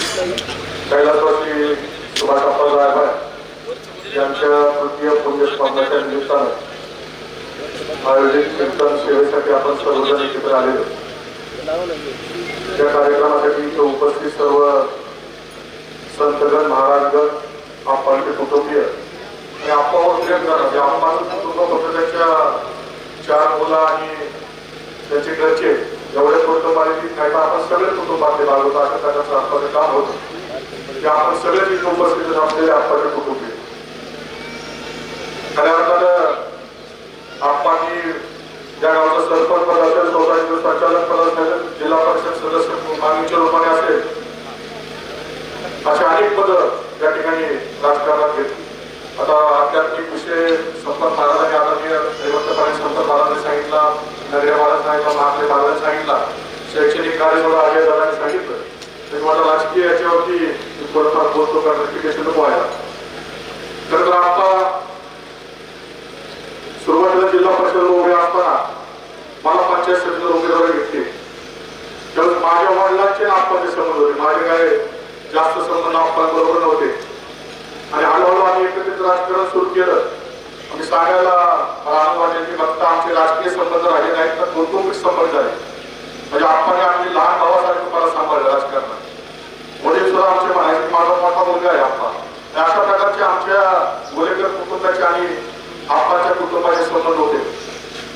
कैलासवासी सुभाष अप्पा रायभाय यांच्या तृतीय पुण्यस्पर्धाच्या निमित्तानं आयोजित कीर्तन सेवेसाठी आपण सर्वजण एकत्र आलेलो. त्या कार्यक्रमासाठी इथे उपस्थित सर्व संतगण महाराजगण आप्पांचे कुटुंबीय आणि आप्पावर प्रेम म्हणजे आप्पाचं कुटुंब फक्त त्यांच्या चार मुलं आणि त्याचे घरचे एवढ्या कुटुंब आले की आपण सगळे कुटुंबातले भाग होतो अशा प्रकारचं काम होतं. की आपण सगळे तिथे उपस्थित असलेले आपण कुटुंबीय खऱ्या अर्थानं आप्पांनी ज्या गावचं सरपंच पद असेल सोसायटीचं संचालक पद असेल जिल्हा परिषद सदस्य मागणीच्या रूपाने असेल अशी अनेक पद या ठिकाणी राजकारणात घेतली. आता आध्यात्मिक विषय संपत नगरे महाराज सांगितला महात्मे महाराजांनी सांगितला. शैक्षणिक कार्य मला अजय दादाने सांगितलं. तर मला राजकीय याच्यावरती मी थोडंफार बोलतो का नोटिफिकेशन नको व्हायला खरं तर आता सुरुवातीला जिल्हा परिषद उभे असताना मला पंचायत समितीला उमेदवारी घेतली त्यावेळेस माझ्या वडिलांचे आणि संबंध होते. माझे काय जास्त संबंध आप्पांबरोबर नव्हते. आणि हळूहळू आम्ही एकत्रित राजकारण सुरू केलं. म्हणजे सांगायला मला आनंद वाटेल की फक्त आमचे राजकीय संबंध राहिले नाहीत तर कौटुंबिक संबंध आहेत. म्हणजे आप्पाने आम्ही लहान भावासारखं मला सांभाळलं राजकारणात. वडील सुद्धा आमचे म्हणायचे माझा मोठा मुलगा आहे आप्पा. अशा प्रकारचे आमच्या गोलेकर कुटुंबाचे आणि आप्पाच्या कुटुंबाचे संबंध होते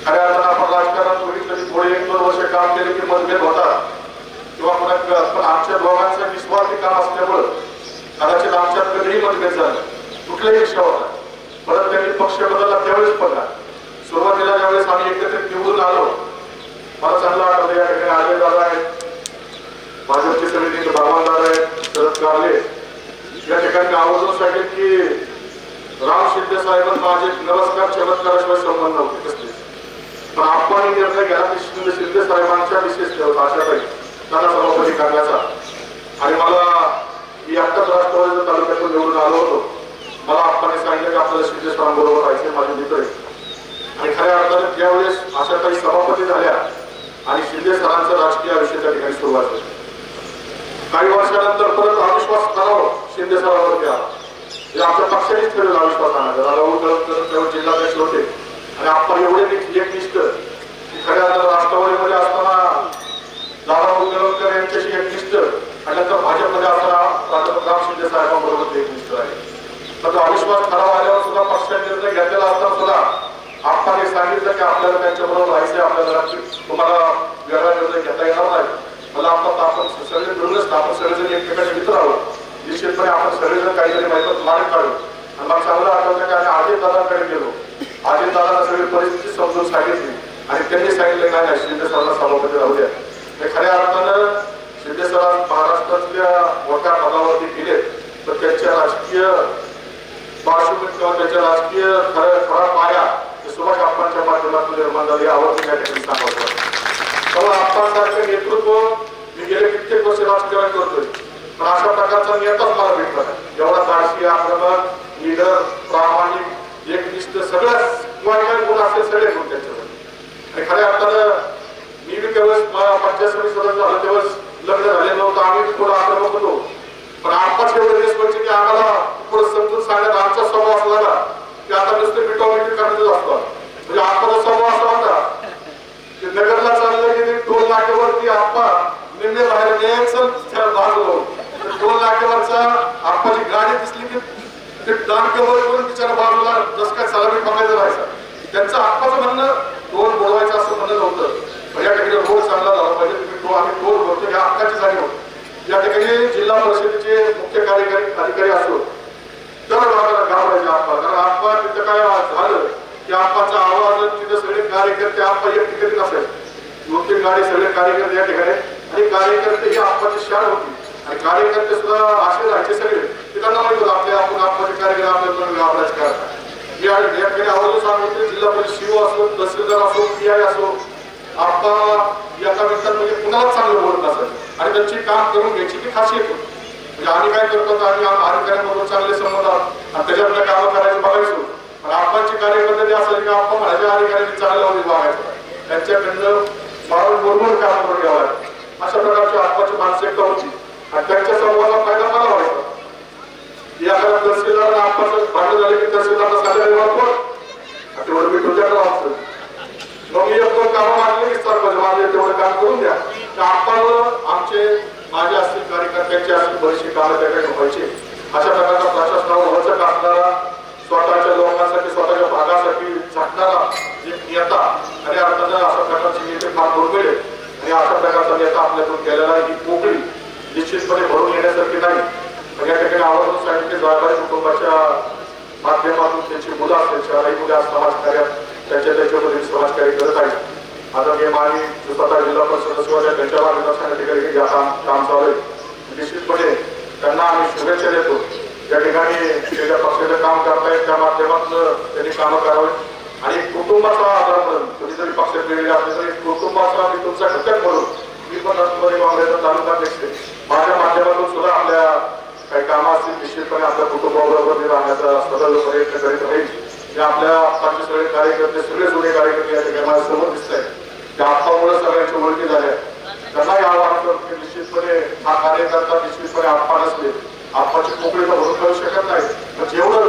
खऱ्या अर्थानं आपण राजकारणात बघितलं की थोडे एक दोन वर्ष काम केले की मतभेद होतात किंवा पुन्हा पण आमच्या दोघांचं निस्वार्थी काम असल्यामुळं कदाचित आमच्यात कधीही मतभेद झालं कुठल्याही विषयावर परत त्यांनी पक्ष बदलला त्यावेळेस बघा. सुरुवातीला ज्यावेळेस आम्ही एकत्रित निवडून आलो मला चांगलं आठवलं या ठिकाणी आले दादा आहेत भाजपचे समिती बाबांदार आहेत शरद कारले या ठिकाणी आवर्जून सांगेल की राम शिंदे साहेबांना माझे नमस्कार चमत्काराशिवाय संबंध होते कसले पण आपण निर्णय घ्या शिंदे साहेबांच्या विशेष ठेवता त्यांना सभापती करण्याचा. आणि मला मी आत्ताच राष्ट्रवादीच्या तालुक्यातून निवडून आलो होतो मला आप्पाने सांगितलं की आपल्याला शिंदे माझे मित्र. आणि खऱ्या अर्थाने त्यावेळेस अशा काही सभापती झाल्या आणि शिंदे सरांचं राजकीय आयुष्य त्या ठिकाणी सुरुवात झाली. काही वर्षानंतर परत अविश्वास करावं शिंदे सरांवरती आला हे आमच्या पक्षानेच केलेला अविश्वास आणायचा. राहुल गरजकर जिल्हाध्यक्ष होते. आणि आपण एवढे एक एकनिष्ठ की खऱ्या अर्थानं राष्ट्रवादीमध्ये असताना दादा गरजकर यांच्याशी एकनिष्ठ आणि नंतर भाजपमध्ये असताना प्राध्यापक राम शिंदे साहेबांबरोबर ते एकनिष्ठ आहे तर तो अविश्वास ठराव आल्यावर सुद्धा पक्षाने निर्णय घेतलेला असताना सुद्धा आपण सांगितलं की आपल्याला त्यांच्याबरोबर राहायचं आपल्याला तुम्हाला वेगळा निर्णय घेता येणार नाही मला आता आपण सगळे मिळूनच आपण सगळेजण एकमेकाचे मित्र आहोत. निश्चितपणे आपण सगळेजण काहीतरी माहिती मार्ग काढू. आणि मला चांगलं आठवतं की आम्ही आजी दादांकडे गेलो. आजी दादांना सगळी परिस्थिती समजून सांगितली. आणि त्यांनी सांगितलं काय नाही शिंदे सरांना सभापती राहू द्या. हे खऱ्या अर्थानं शिंदे सर महाराष्ट्रातल्या मोठ्या पदावरती गेले तर त्यांच्या राजकीय पार्श्वभूमी किंवा त्याच्या राजकीय खऱ्या खरा पाया सुभाष आप्पांच्या माध्यमातून निर्माण झाली आवडती या ठिकाणी सांगतो. तेव्हा आप्पांसारखं नेतृत्व मी गेले कित्येक वर्ष राजकारण करतोय. पण अशा प्रकारचा नेताच मला भेटला नाही. एवढा धाडसी आक्रमक लीडर प्रामाणिक एकनिष्ठ सगळ्याच किंवा काही गुण असेल सगळे गुण त्यांच्याकडे आणि खऱ्या अर्थानं मी बी त्यावेळेस मला पंचायत समिती सदस्य झालं त्यावेळेस लग्न झाले. नव्हतं आम्ही थोडं आक्रमक होतो. पण आत्ताच एवढे दिवस म्हणजे की आम्हाला पुढे समजून सांगण्यात आमचा स्वभाव असला ते आता नुसते मिटॉमिटी करण्यातच असतो. म्हणजे आत्ताचा स्वभाव असा होता. की नगरला चाललं की टोल नाक्यावरती आप्पा निम्मे बाहेर न्यायचं भागलो टोल नाक्यावरचा आप्पाची गाडी दिसली की ते दानकेवर करून तिच्या बाजूला जसं काय सलामी बघायचं राहायचं. त्यांचं आप्पाचं म्हणणं टोल बोलवायचं असं म्हणणं नव्हतं. या ठिकाणी रोड चांगला झाला पाहिजे. तुम्ही टोल आम्ही टोल भरतो या हक्काची जाणीव होती. या ठिकाणी जिल्हा परिषदेचे मुख्य कार्यकारी अधिकारी असो तर आम्हाला घाबरायचे आप्पा कारण आप्पा काय झालं की आप्पाचा आवाज तिथे सगळे कार्यकर्ते आप्पा एक ठिकाणी नसेल दोन तीन गाडी सगळे कार्यकर्ते या ठिकाणी आणि कार्यकर्ते ही आप्पाची शाळ होती. आणि कार्यकर्ते सुद्धा असे राहायचे सगळे की त्यांना माहीत होतं आपल्या आपण आप्पाचे कार्यकर्ते आपल्याला घाबरायचे काय या ठिकाणी आवाज सांगतो जिल्हा परिषद शिव असो तहसीलदार असो पी आय असो आप्पा एका मिनिटात म्हणजे कुणाला चांगलं बोलत असत आणि त्यांची काम करून घ्यायची ती खासियत होती. म्हणजे आम्ही काय करतो तर आम्ही अधिकाऱ्यांबरोबर चांगले संबंध आणि त्याच्यातल्या कामं करायचं बघायचो पण आपणची कार्यपद्धती असेल की आपण माझ्या अधिकाऱ्यांनी चांगला विभागायचा त्यांच्याकडनं बाळून बरोबर काम करून घ्यावं अशा प्रकारची आत्माची मानसिकता होती. आणि त्यांच्या समूहाला फायदा मला व्हायचा. याकडे तहसीलदार भांडण की तहसीलदारला साध्या व्यवहार तेवढं मी तुझ्याकडे मग मी एक दोन कामं मांडले माझे तेवढं काम करून द्या. आपण आमचे माझे असतील कार्यकर्त्यांचे असतील बरेचसे कामं त्याकडे व्हायचे. अशा प्रकारचा भागासाठी झटणारा एक नेता आणि अर्थानं अशा प्रकारचे नेते फार दुर्मिळ आहेत. आणि अशा प्रकारचा नेता आपल्यातून गेलेला ही पोकळी निश्चितपणे भरून येण्यासारखी नाही. पण या ठिकाणी आवर्जून सांगितले जायभाई कुटुंबाच्या माध्यमातून त्यांची मुलं असतील शहराही मुलं आज समाजकार्यात त्यांच्या त्याच्यामध्ये समाजकार्य करत आहेत. आता मी मानी स्वतः जिल्हा परिषद सदस्य त्यांच्या मार्गदर्शनाच्या ठिकाणी काम चालू आहे. निश्चितपणे त्यांना आम्ही शुभेच्छा देतो. ज्या ठिकाणी त्याच्या पक्षाचं काम करतायत त्या माध्यमातून त्यांनी कामं करावी आणि कुटुंबाचा आधार म्हणून तुम्ही जरी पक्षात गेलेले असले तरी कुटुंबाचा मी तुमचा घटक म्हणून मी पण राष्ट्रवादी काँग्रेसचा तालुका अध्यक्ष माझ्या माध्यमातून सुद्धा आपल्या काही कामं असतील निश्चितपणे आपल्या कुटुंबाबरोबर मी राहण्याचा सदैव प्रयत्न करीत राहील. जे आपल्या आत्ताचे सगळे कार्यकर्ते सगळे जुने कार्यकर्ते या ठिकाणी माझ्यासमोर दिसत आहेत. त्या आत्तामुळे सगळ्यांची ओळखी झाल्या त्यांना या वाटतं की निश्चितपणे हा कार्यकर्ता निश्चितपणे आत्मा नसले आत्माची पोकळी भरून करू शकत नाही जेवढं